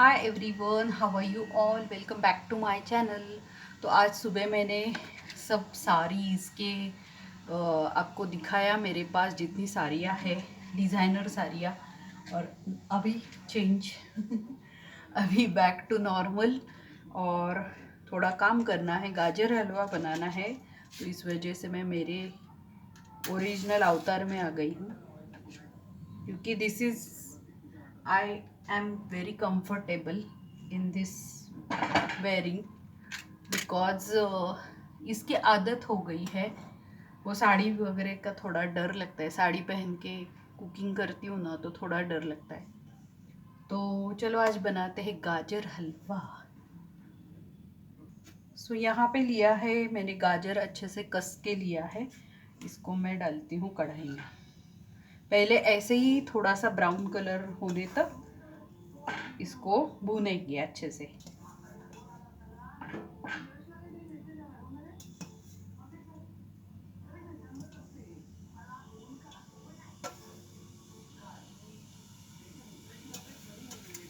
Hi everyone how are you all welcome back to my channel तो आज सुबह मैंने सब साड़ीज़ के आपको दिखाया, मेरे पास जितनी साड़ियाँ है डिज़ाइनर साड़ियाँ, और अभी चेंज अभी बैक टू नॉर्मल और थोड़ा काम करना है, गाजर हलवा बनाना है तो इस वजह से मैं मेरे ओरिजिनल अवतार में आ गई हूँ, क्योंकि this is I am very comfortable in this wearing because इसकी आदत हो गई है। वो साड़ी वगैरह का थोड़ा डर लगता है। साड़ी पहन के कुकिंग करती हूँ ना तो थोड़ा डर लगता है। तो चलो आज बनाते हैं गाजर हलवा। सो यहाँ पे लिया है मैंने गाजर अच्छे से कस के लिया है। इसको मैं डालती हूँ कढ़ाई में। पहले ऐसे ही थोड़ा सा ब्राउन कलर होने तक इसको भूनेंगे अच्छे से।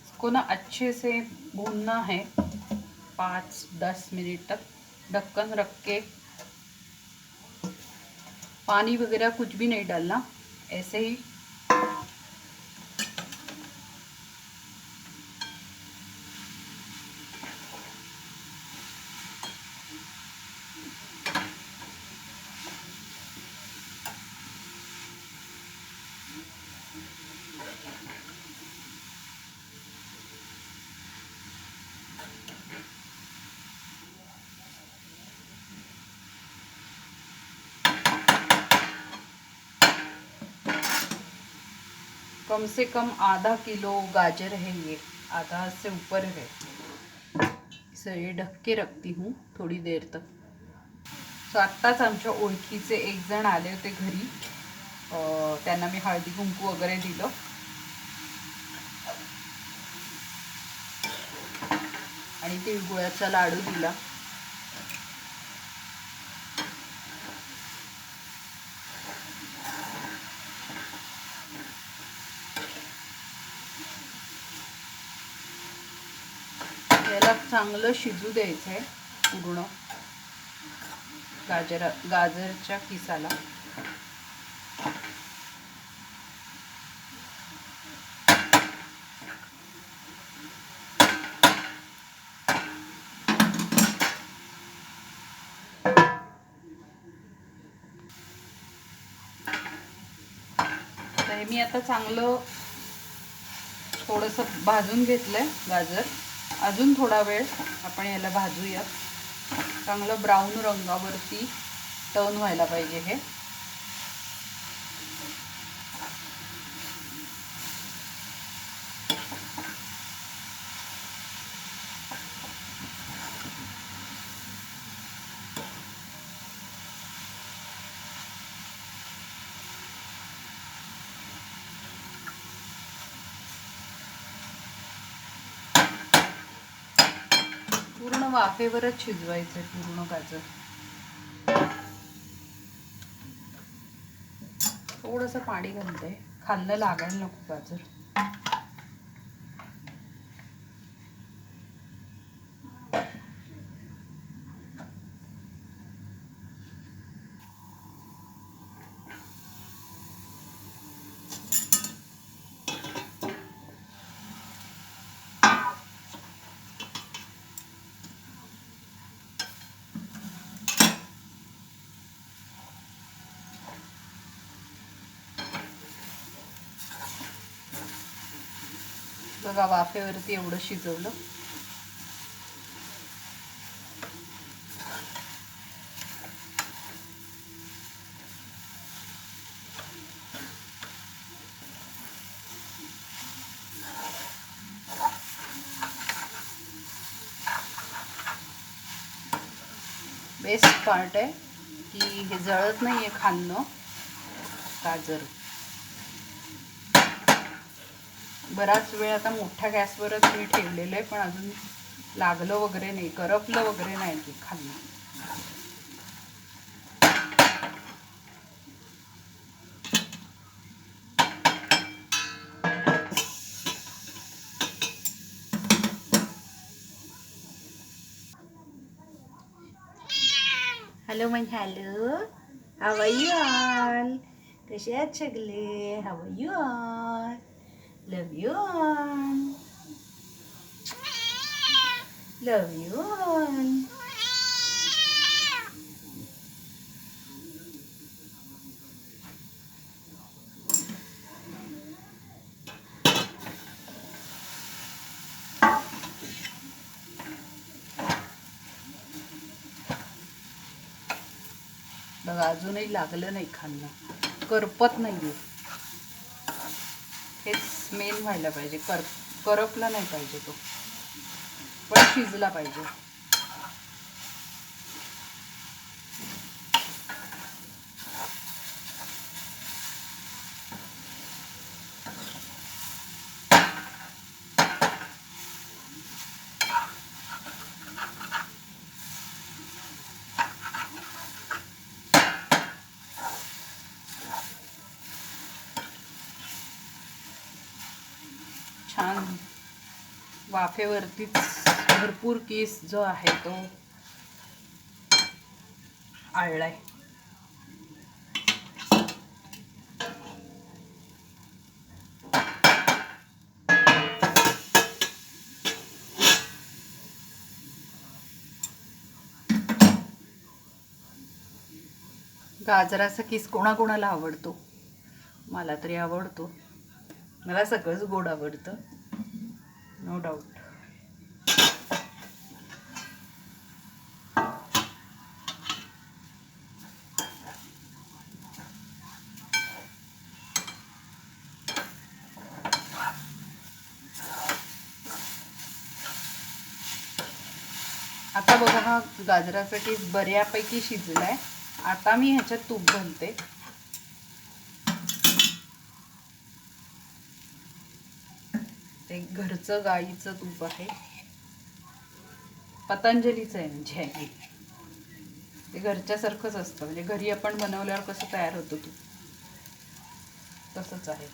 इसको ना अच्छे से भूनना है। पाँच, दस मिनट तक ढक्कन रख के। पानी वगैरह कुछ भी नहीं डालना, ऐसे ही कम से कम आधा किलो गाजर है ये. आधा से ऊपर है. इसे ये ढक के रखती हूँ थोडी देर तक. सो आत्ताच आमच्या ओळखीचे एक जण आले होते घरी. त्यांना मी हळदी कुंकू वगैरे दिलं. आणि तिळगुळाचा लाडू दिला याला चांगलं शिजू द्यायचं आहे पूर्ण गाजरा गाजरच्या किसाला. तर हे मी आता चांगलं थोडंसं भाजून घेतलंय गाजर. अजून थोडा वेळ आपण याला भाजूया चांगलं ब्राऊन रंगावरती टर्न व्हायला पाहिजे हे. पूर्ण वाफेवरच शिजवायचं पूर्ण गाजर. थोडंसं पाणी घालते. खाल्लं लागायला नको गाजर. बघा वाफेवरती एवढं शिजवलं. बेस्ट पार्ट आहे की हे जळत नाही आहे खाणं गाजर. बराच वेळ आता मोठ्या गॅसवरच मी ठेवलेलं आहे पण अजून लागलं वगैरे नाही करपलं वगैरे नाही ते खाल्लं हॅलो म्हणजे हॅलो हवयू आल कसे आहेत सगळे? हवयू आल Love you all. Love you all. बघा अजूनही लागलं नाही खाल्लं करपत नाही हेच मेन व्हायला पाहिजे. कर करपला नाही पाहिजे तो. पण शिजला पाहिजे छान वाफेवरतीच भरपूर केस जो आहे तो आळलाय. गाजराचा किस कोणाकोणाला आवडतो? मला तरी आवडतो. मला सगळंच गोड आवडतं. नो डाऊट आता बघा हा गाजराचा किस बऱ्यापैकी शिजलाय. आता मी ह्याच्यात तूप घालते. ते घरचं गाईचं तूप आहे. पतंजलीचं आहे म्हणजे. आहे ते घरच्यासारखंच असतं. म्हणजे घरी आपण बनवल्यावर कसं तयार होतं तूप तसंच आहे.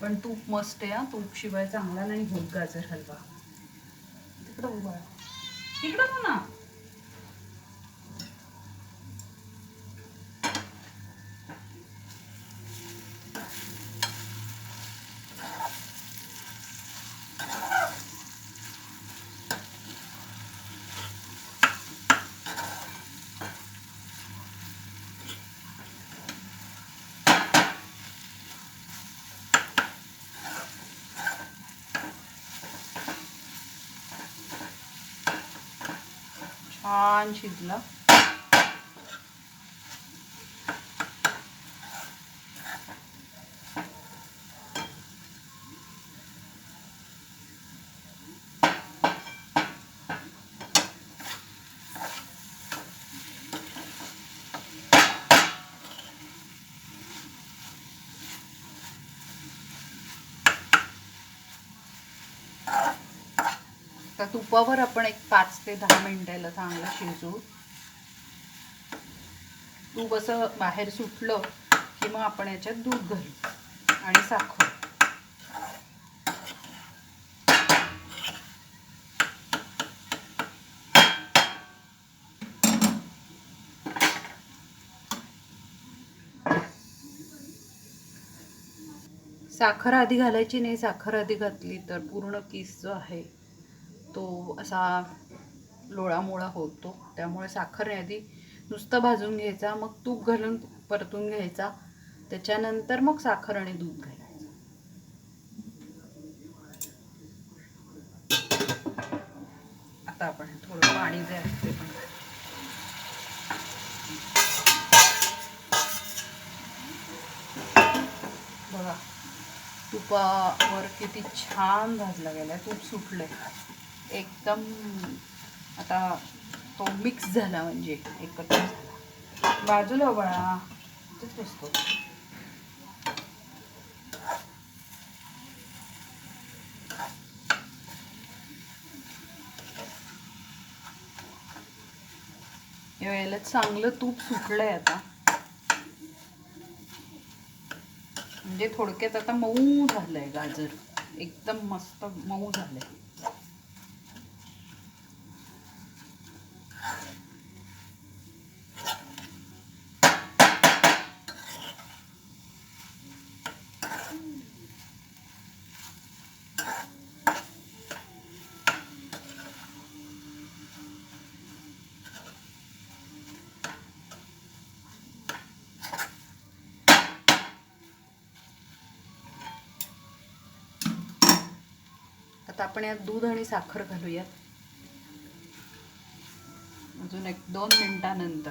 पण तूप मस्त आहे हा. तूप शिवाय चांगला नाही होत गाजर हलवा. तिकडं उभा तिकडं ना. छान शिजलं. त्या तुपावर आपण एक पाच ते दहा मिनिटाला चांगलं शिजू. तूप असं बाहेर सुटलं की मग आपण याच्यात दूध घालू आणि साखर. साखर आधी घालायची नाही साखर आधी घातली तर पूर्ण किस जो आहे तो असा लोळामोळा होतो. त्यामुळे साखर आधी नुसतं भाजून घ्यायचा मग तूप घालून परतून घ्यायचा. त्याच्यानंतर मग साखर आणि दूध घालायचं. आता आपण थोडं पाणी जे आहे ते पण बघा तुपावर किती छान भाजला गेलाय. तूप सुटलंय. एकदम आता तो मिक्स झाला म्हणजे एकत्र. झाला बाजूला हो बाळा बसतो. या वेळेला चांगलं तूप सुटलंय आता. म्हणजे थोडक्यात आता मऊ झालंय गाजर. एकदम मस्त मऊ झालंय. आता आपण यात दूध आणि साखर घालूयात. अजून एक दोन मिनटानंतर.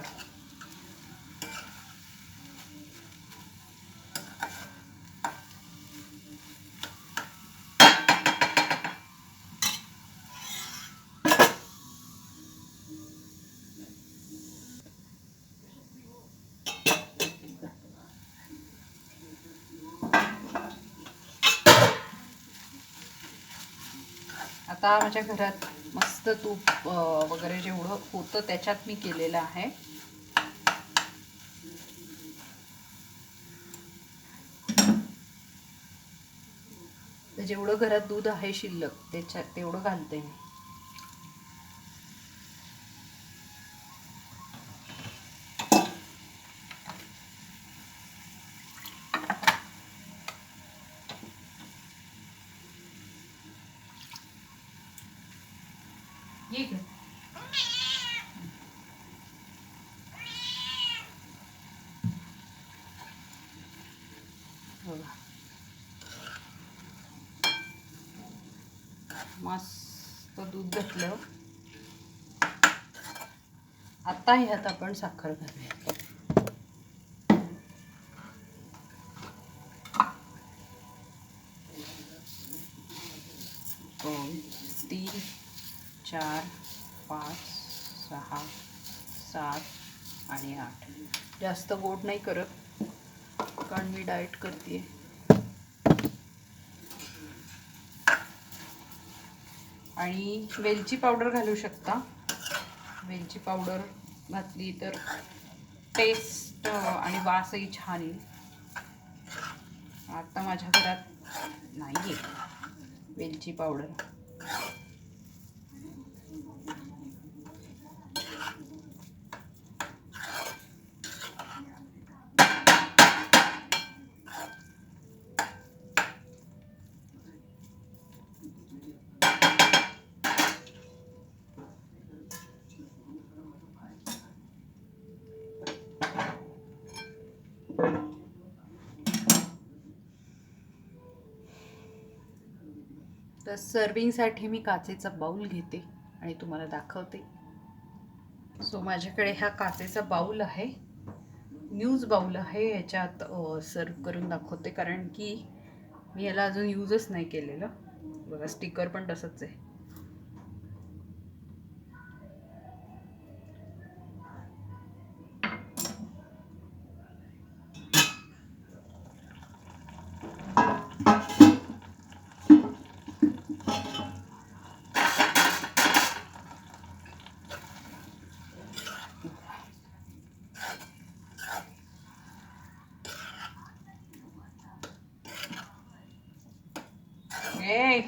आता माझ्या घरात मस्त तूप वगैरे जेवढं होतं त्याच्यात मी केलेलं आहे. जेवढं घरात दूध आहे शिल्लक त्याच्यात तेवढं घालते मी. ये इकडे. मस्त दूध घातलं. आता ह्यात आपण साखर घालूया. जास्त गोड नाही करत कारण मी डाएट करते आणि वेलची पावडर घालू शकता. वेलची पावडर घातली तर टेस्ट आणि वासही छान येईल. आता माझ्या घरात नाही आहे वेलची पावडर. तर सर्विंगसाठी मी काचेचा बाऊल घेते आणि तुम्हाला दाखवते. सो माझ्याकडे हा काचेचा बाऊल आहे. न्यूज बाऊल आहे याच्यात सर्व करून दाखवते. कारण की मी याला अजून यूजच नाही केलेलं. बघा स्टिकर पण तसंच आहे. ए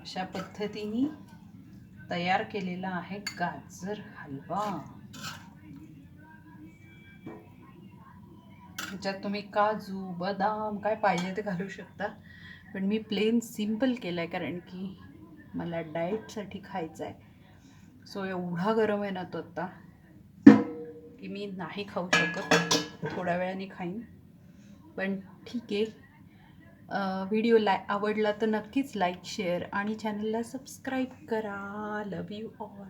अशा पद्धतीने तयार केलेला आहे गाजर हलवा. त्याच्यात तुम्ही काजू बदाम काय पाहिजे ते घालू शकता. पण मी प्लेन सिंपल केलं आहे कारण की मला डाएटसाठी खायचं आहे सो एवढा गरम आहे ना तो आत्ता की मी नाही खाऊ शकत. थोड्या वेळाने खाईन. पण ठीक आहे. व्हिडिओ लाय आवडला तर नक्कीच लाईक शेअर आणि चॅनलला सबस्क्राईब करा. लव यू ऑल